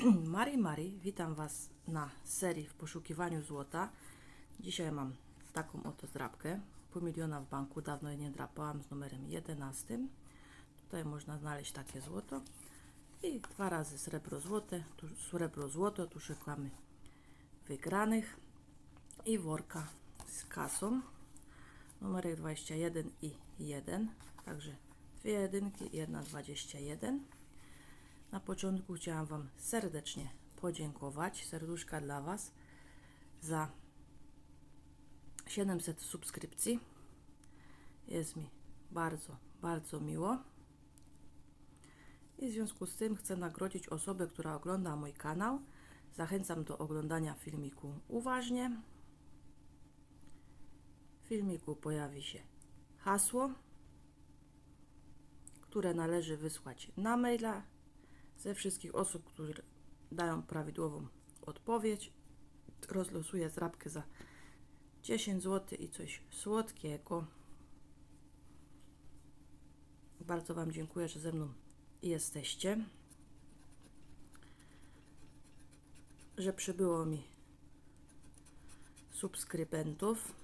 Mari Mari, witam Was na serii w poszukiwaniu złota. Dzisiaj mam taką oto zdrabkę. Pół miliona w banku, dawno jej nie drapałam z numerem 11. Tutaj można znaleźć takie złoto. I dwa razy srebro złote, tu srebro złoto, tu szukamy wygranych i worka z kasą. Numery 21 i 1, także dwie jedynki i jedna 21. Na początku chciałam Wam serdecznie podziękować, serduszka dla Was za 700 subskrypcji. Jest mi bardzo, bardzo miło. I w związku z tym chcę nagrodzić osobę, która ogląda mój kanał. Zachęcam do oglądania filmiku uważnie. W filmiku pojawi się hasło, które należy wysłać na maila ze wszystkich osób, które dają prawidłową odpowiedź. Rozlosuję zrabkę za 10 zł i coś słodkiego. Bardzo Wam dziękuję, że ze mną jesteście. Że przybyło mi subskrybentów.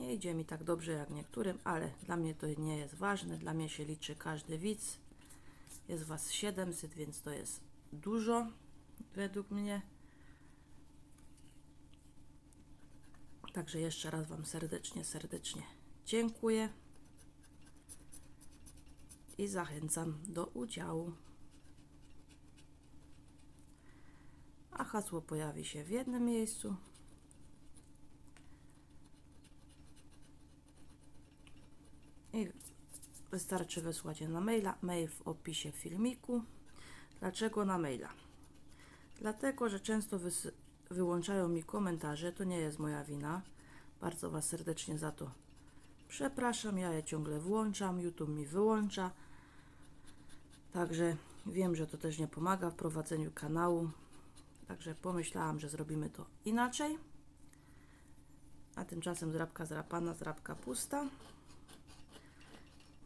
Nie idzie mi tak dobrze jak niektórym, ale dla mnie to nie jest ważne. Dla mnie się liczy każdy widz. Jest Was 700, więc to jest dużo według mnie. Także jeszcze raz Wam serdecznie, serdecznie dziękuję i zachęcam do udziału. A hasło pojawi się w jednym miejscu, i wystarczy wysłać je na maila. Mail w opisie filmiku. Dlaczego na maila? Dlatego, że często wyłączają mi komentarze. To nie jest moja wina. Bardzo Was serdecznie za to przepraszam. Ja je ciągle włączam. YouTube mi wyłącza. Także wiem, że to też nie pomaga w prowadzeniu kanału. Także pomyślałam, że zrobimy to inaczej. A tymczasem zrabka zrapana, zrabka pusta.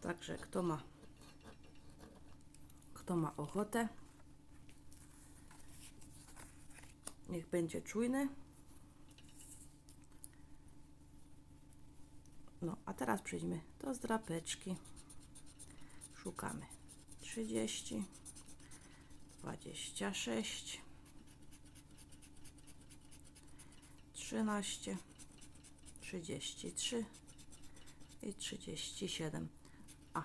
Także kto ma kto ma ochotę, niech będzie czujny. No, a teraz przejdźmy do zdrapeczki. Szukamy 30, 26, 13, 33 i 37. A,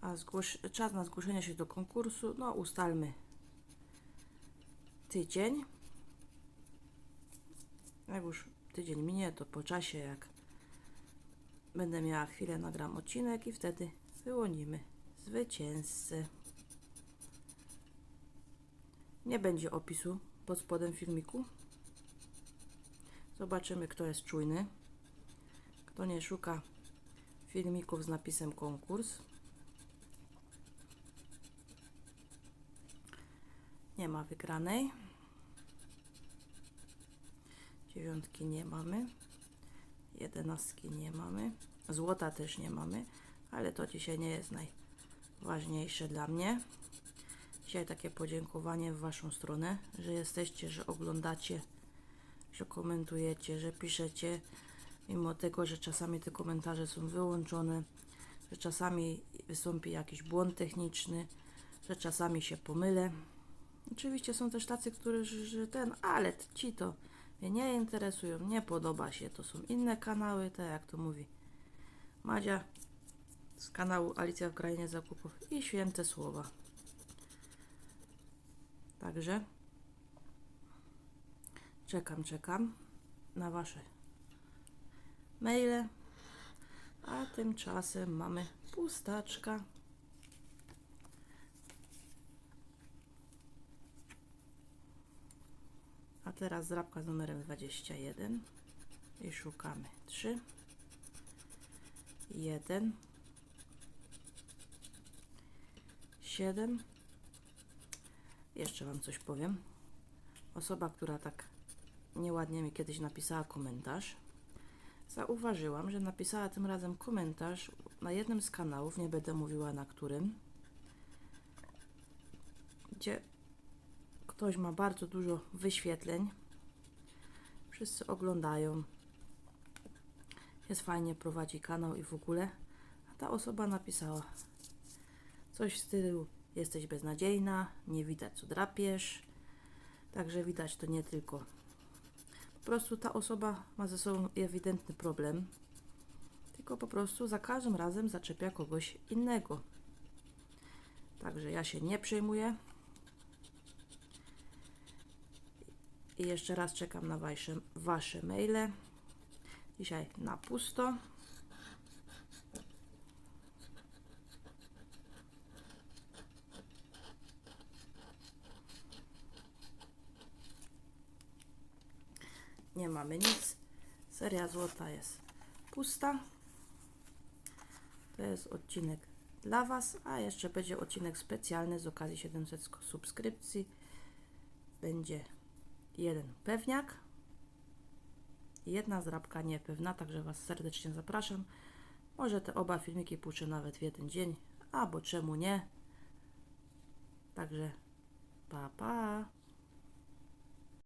a zgłoś, czas na zgłoszenie się do konkursu, no ustalmy tydzień. Jak już tydzień minie, to po czasie, jak będę miała chwilę, nagram odcinek i wtedy wyłonimy zwycięzcę. Nie będzie opisu pod spodem filmiku. Zobaczymy, kto jest czujny. Kto nie szuka filmików z napisem konkurs. Nie ma wygranej. Dziewiątki nie mamy. Jedenastki nie mamy. Złota też nie mamy, ale to dzisiaj nie jest najważniejsze dla mnie. Dzisiaj takie podziękowanie w Waszą stronę, że jesteście, że oglądacie, że komentujecie, że piszecie, mimo tego, że czasami te komentarze są wyłączone, że czasami wystąpi jakiś błąd techniczny, że czasami się pomylę. Oczywiście są też tacy, którzy, ten, ale ci to mnie nie interesują, nie podoba się, to są inne kanały, tak jak to mówi Madzia z kanału Alicja w Krainie Zakupów i Święte Słowa. Także czekam, czekam na Wasze maile, a tymczasem mamy pustaczka. A teraz zrabka z numerem 21 i szukamy 3, 1, 7. Jeszcze Wam coś powiem. Osoba, która tak nieładnie mi kiedyś napisała komentarz, zauważyłam, że napisała tym razem komentarz na jednym z kanałów, nie będę mówiła na którym, gdzie ktoś ma bardzo dużo wyświetleń. Wszyscy oglądają. Jest fajnie, prowadzi kanał i w ogóle. A ta osoba napisała coś w stylu jesteś beznadziejna, nie widać co drapiesz. Także widać to nie tylko. Po prostu ta osoba ma ze sobą ewidentny problem. Tylko po prostu za każdym razem zaczepia kogoś innego. Także ja się nie przejmuję. I jeszcze raz czekam na wasze, wasze maile. Dzisiaj na pusto. Nie mamy nic. Seria złota jest pusta. To jest odcinek dla Was, a jeszcze będzie odcinek specjalny z okazji 700 sk- subskrypcji. Będzie jeden pewniak jedna zrabka niepewna, także Was serdecznie zapraszam. Może te oba filmiki puszczę nawet w jeden dzień, albo czemu nie. Także pa pa.